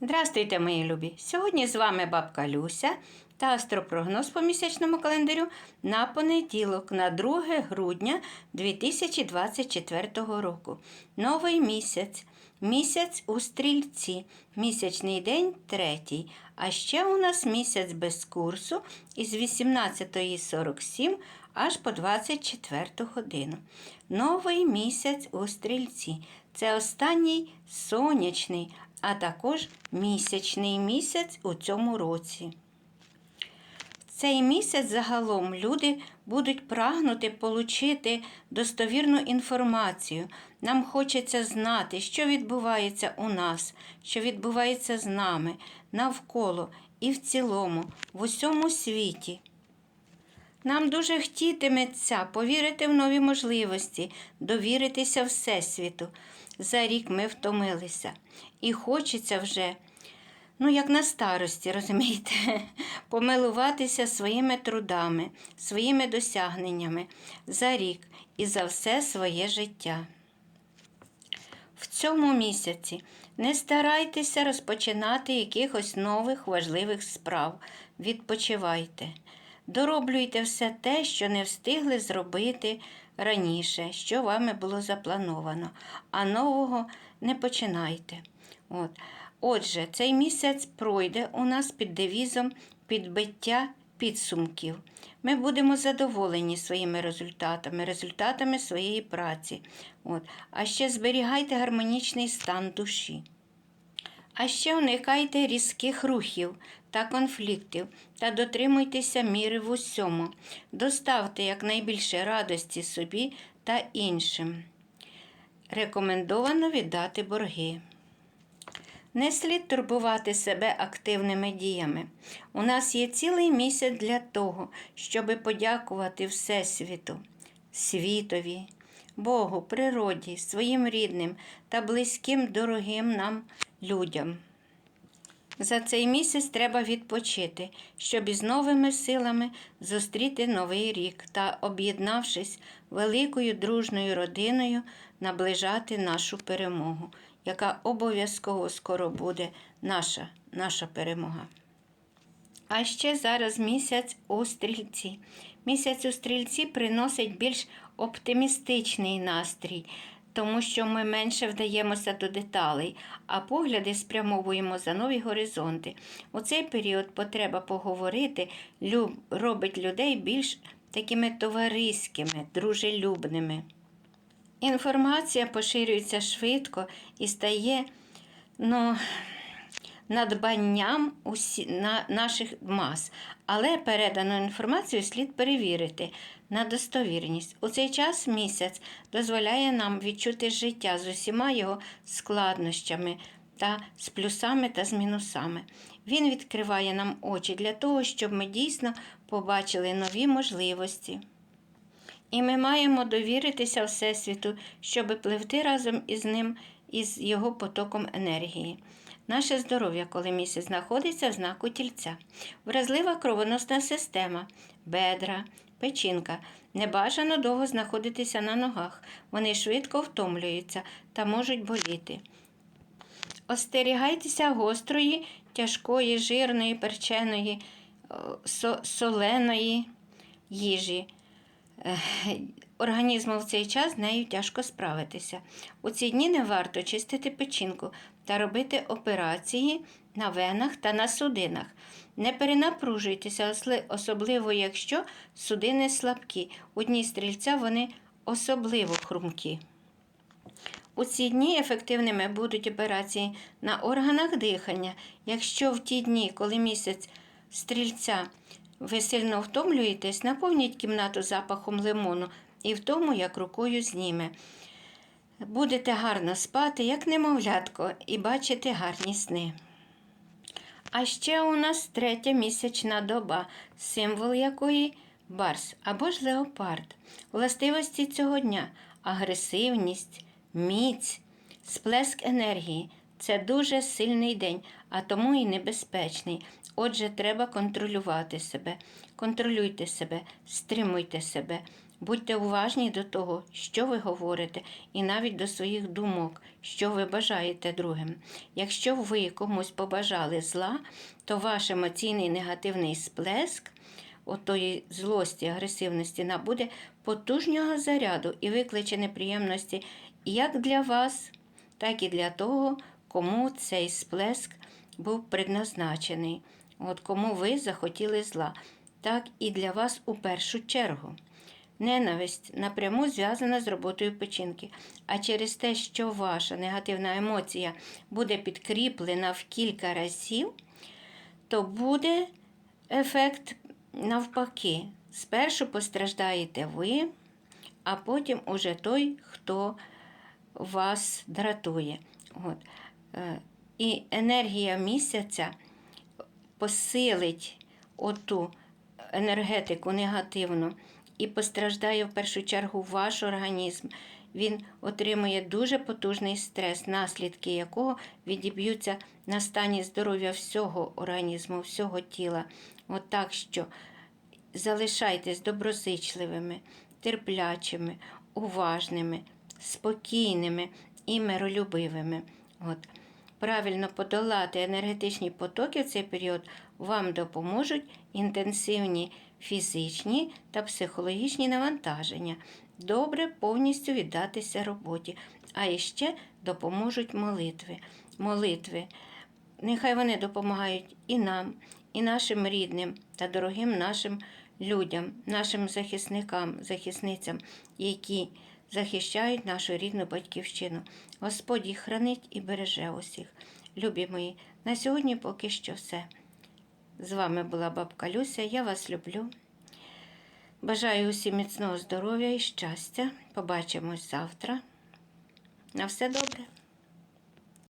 Здравствуйте, мої любі! Сьогодні з вами бабка Люся та астропрогноз по місячному календарю на понеділок, на 2 грудня 2024 року. Новий місяць. Місяць у стрільці, місячний день третій. А ще у нас місяць без курсу із 18.47 аж по 24 годину. Новий місяць у стрільці. Це останній сонячний, а також місячний місяць у цьому році. Цей місяць загалом люди будуть прагнути отримати достовірну інформацію. Нам хочеться знати, що відбувається у нас, що відбувається з нами, навколо і в цілому, в усьому світі. Нам дуже хотітиметься повірити в нові можливості, довіритися Всесвіту. За рік ми втомилися. І хочеться вже, ну як на старості, розумієте, помилуватися своїми трудами, своїми досягненнями за рік і за все своє життя. В цьому місяці не старайтеся розпочинати якихось нових важливих справ. Відпочивайте. Дороблюйте все те, що не встигли зробити раніше, що вами було заплановано, а нового не починайте. От. Отже, цей місяць пройде у нас під девізом підбиття підсумків. Ми будемо задоволені своїми результатами, результатами своєї праці. От. А ще зберігайте гармонічний стан душі. А ще уникайте різких рухів та конфліктів та дотримуйтеся міри в усьому. Доставте якнайбільше радості собі та іншим. Рекомендовано віддати борги. Не слід турбувати себе активними діями. У нас є цілий місяць для того, щоби подякувати Всесвіту, світові, Богу, природі, своїм рідним та близьким дорогим нам людям. За цей місяць треба відпочити, щоб із новими силами зустріти новий рік та, об'єднавшись великою дружною родиною, наближати нашу перемогу, яка обов'язково скоро буде наша, наша перемога. А ще зараз місяць у стрільці. Місяць у стрільці приносить більш оптимістичний настрій, тому що ми менше вдаємося до деталей, а погляди спрямовуємо за нові горизонти. У цей період потреба поговорити робить людей більш такими товариськими, дружелюбними. Інформація поширюється швидко і стає ну, надбанням усі, на, наших мас. Але передану інформацію слід перевірити на достовірність. У цей час місяць дозволяє нам відчути життя з усіма його складнощами та з плюсами та з мінусами. Він відкриває нам очі для того, щоб ми дійсно побачили нові можливості. І ми маємо довіритися Всесвіту, щоб пливти разом із ним із його потоком енергії. Наше здоров'я, коли місяць знаходиться в знаку тільця, вразлива кровоносна система, бедра, печінка. Небажано довго знаходитися на ногах. Вони швидко втомлюються та можуть боліти. Остерігайтеся гострої, тяжкої, жирної, перченої, соленої їжі. Організму в цей час з нею тяжко справитися. У ці дні не варто чистити печінку та робити операції на венах та на судинах. Не перенапружуйтеся, особливо якщо судини слабкі. У дні стрільця вони особливо хрумкі. У ці дні ефективними будуть операції на органах дихання. Якщо в ті дні, коли місяць стрільця ви сильно втомлюєтесь, наповніть кімнату запахом лимону і в тому, як рукою зніме. Будете гарно спати, як немовлятко, і бачити гарні сни. А ще у нас третя місячна доба, символ якої барс або ж леопард. Властивості цього дня агресивність, міць, сплеск енергії. Це дуже сильний день, а тому і небезпечний. Отже, треба контролювати себе. Контролюйте себе, стримуйте себе. Будьте уважні до того, що ви говорите, і навіть до своїх думок, що ви бажаєте другим. Якщо ви комусь побажали зла, то ваш емоційний негативний сплеск отої злості, агресивності набуде потужнього заряду і викличе неприємності як для вас, так і для того, кому цей сплеск був предназначений, от кому ви захотіли зла, так і для вас у першу чергу. Ненависть напряму зв'язана з роботою печінки, а через те, що ваша негативна емоція буде підкріплена в кілька разів, то буде ефект навпаки. Спершу постраждаєте ви, а потім уже той, хто вас дратує. От. Е, І енергія місяця посилить оту енергетику негативну і постраждає в першу чергу ваш організм. Він отримує дуже потужний стрес, наслідки якого відіб'ються на стані здоров'я всього організму, всього тіла. От так що залишайтесь доброзичливими, терплячими, уважними, спокійними і миролюбивими. От. Правильно подолати енергетичні потоки в цей період вам допоможуть інтенсивні фізичні та психологічні навантаження. Добре повністю віддатися роботі, а іще допоможуть молитви. Молитви. Нехай вони допомагають і нам, і нашим рідним та дорогим нашим людям, нашим захисникам, захисницям, які захищають нашу рідну батьківщину. Господь їх хранить і береже усіх. Любі мої, на сьогодні поки що все. З вами була бабка Люся. Я вас люблю. Бажаю усім міцного здоров'я і щастя. Побачимось завтра. На все добре.